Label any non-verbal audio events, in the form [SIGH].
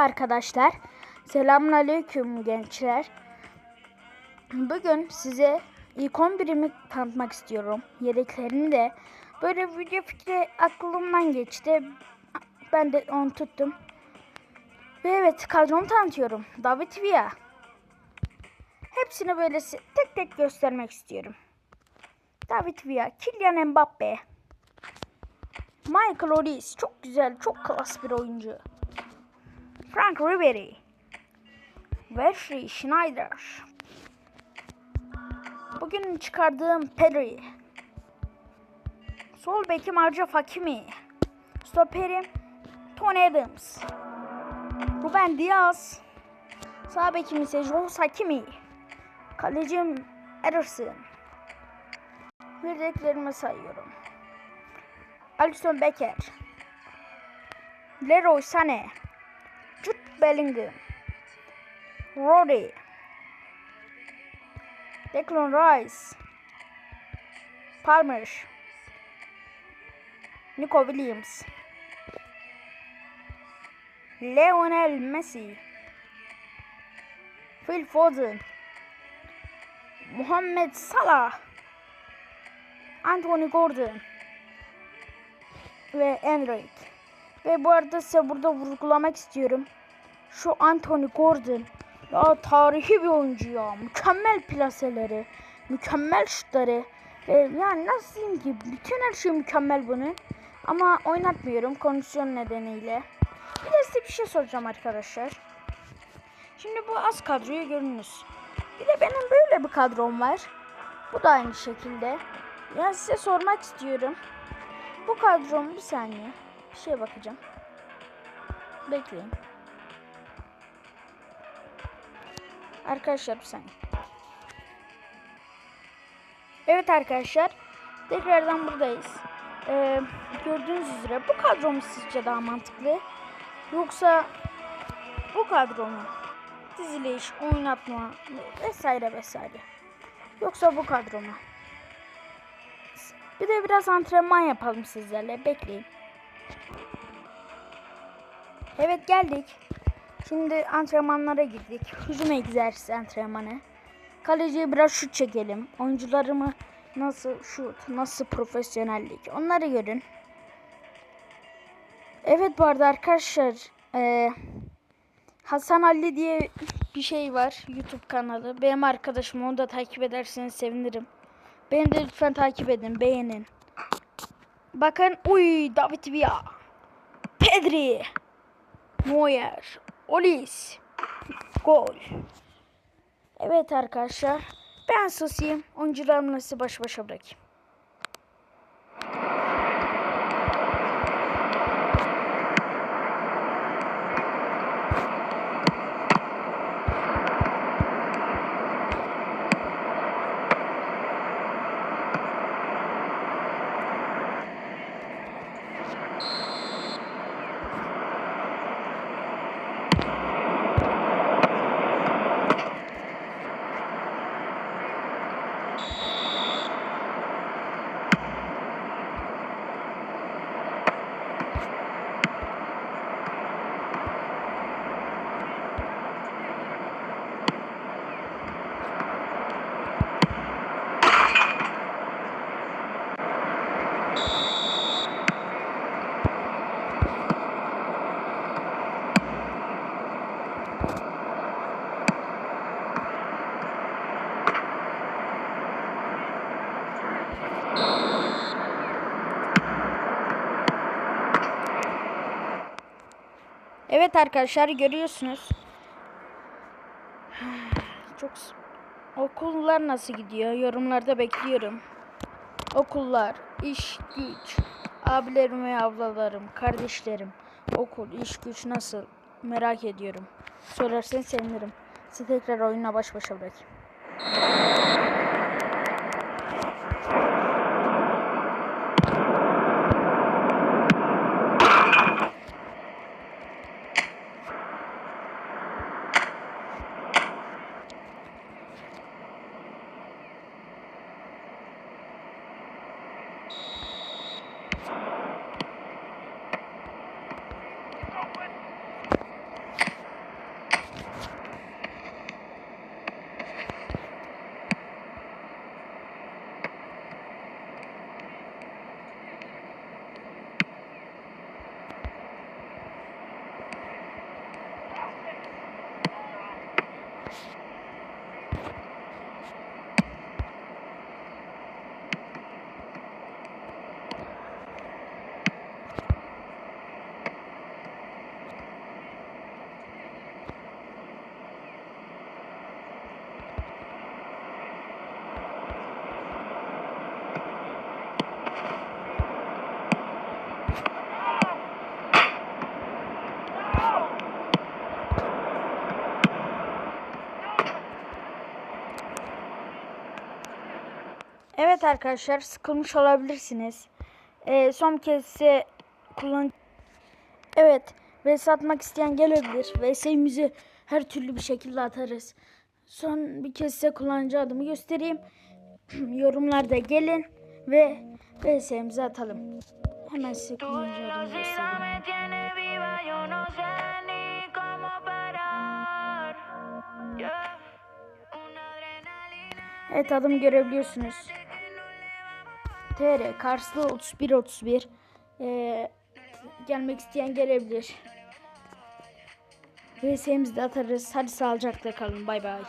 arkadaşlar. Selamünaleyküm gençler. Bugün size ilk 11'imi tanıtmak istiyorum. Yedeklerini de. Böyle video fikri aklımdan geçti. Ben de onu tuttum. Ve evet kadromu tanıtıyorum. David Villa. Hepsini böyle tek tek göstermek istiyorum. David Villa, Kylian Mbappe, Michael Olise çok güzel, çok klas bir oyuncu. Frank Ribery, Wesley Schneider. Bugün çıkardığım Pedri. Sol bekim Arca Hakimi. Stoperim Tony Adams. Ruben Diaz. Sağ bekim ise Jos Hakimi. Kalecim Ederson. Yedeklerimi sayıyorum. Alisson Becker. Leroy Sané. Bellingham. Rodri. Declan Rice. Palmer. Nico Williams. Lionel Messi. Phil Foden. Muhammed Salah. Anthony Gordon ve Enrique. Ve bu arada size burada vurgulamak istiyorum. Şu Anthony Gordon ya tarihi bir oyuncu ya. Mükemmel plaseleri, mükemmel şutları ve yani nasıl diyeyim ki bütün her şey mükemmel bunun. Ama oynatmıyorum kondisyon nedeniyle. Bir de size bir şey soracağım arkadaşlar. Şimdi bu az kadroyu görünüz. Bir de benim böyle bir kadrom var. Bu da aynı şekilde. Ya size sormak istiyorum. Bu kadrom bir saniye. Bir şeye bakacağım. Bekleyin. Arkadaşlar bir saniye. Evet arkadaşlar. Tekrardan buradayız. Ee, gördüğünüz üzere bu kadro mu sizce daha mantıklı? Yoksa bu kadro mu? Diziliş, oynatma vesaire vesaire. Yoksa bu kadro mu? Bir de biraz antrenman yapalım sizlerle. Bekleyin. Evet geldik. Şimdi antrenmanlara girdik. Hücum egzersizi antrenmanı. Kaleciye biraz şut çekelim. Oyuncularımı nasıl şut, nasıl profesyonellik onları görün. Evet bu arada arkadaşlar eee, Hasan Ali diye bir şey var YouTube kanalı. Benim arkadaşım onu da takip ederseniz sevinirim. Beni de lütfen takip edin, beğenin. Bakın, uy David Villa, Pedri, Neuer, Olis, gol. Evet arkadaşlar, ben susayım. Oyuncularımla sizi baş başa bırakayım. Evet arkadaşlar görüyorsunuz. [SIGHS] Çok okullar nasıl gidiyor? Yorumlarda bekliyorum. Okullar, iş, güç, abilerim ve ablalarım, kardeşlerim, okul, iş, güç nasıl? Merak ediyorum. Sorarsanız sevinirim. Sizi tekrar oyuna baş başa bırakayım. Evet arkadaşlar sıkılmış olabilirsiniz. Ee, son kez size kullan... Evet VS atmak isteyen gelebilir. VS'imizi her türlü bir şekilde atarız. Son bir kez size kullanıcı adımı göstereyim. [CLEARS THROAT] Yorumlarda gelin ve VS'imizi atalım. Hemen size kullanıcı adımı göstereyim. me tiene viva, TR Karslı 31 31. Ee, gelmek isteyen gelebilir. VS'imizi de atarız. Hadi sağlıcakla kalın. Bay bay.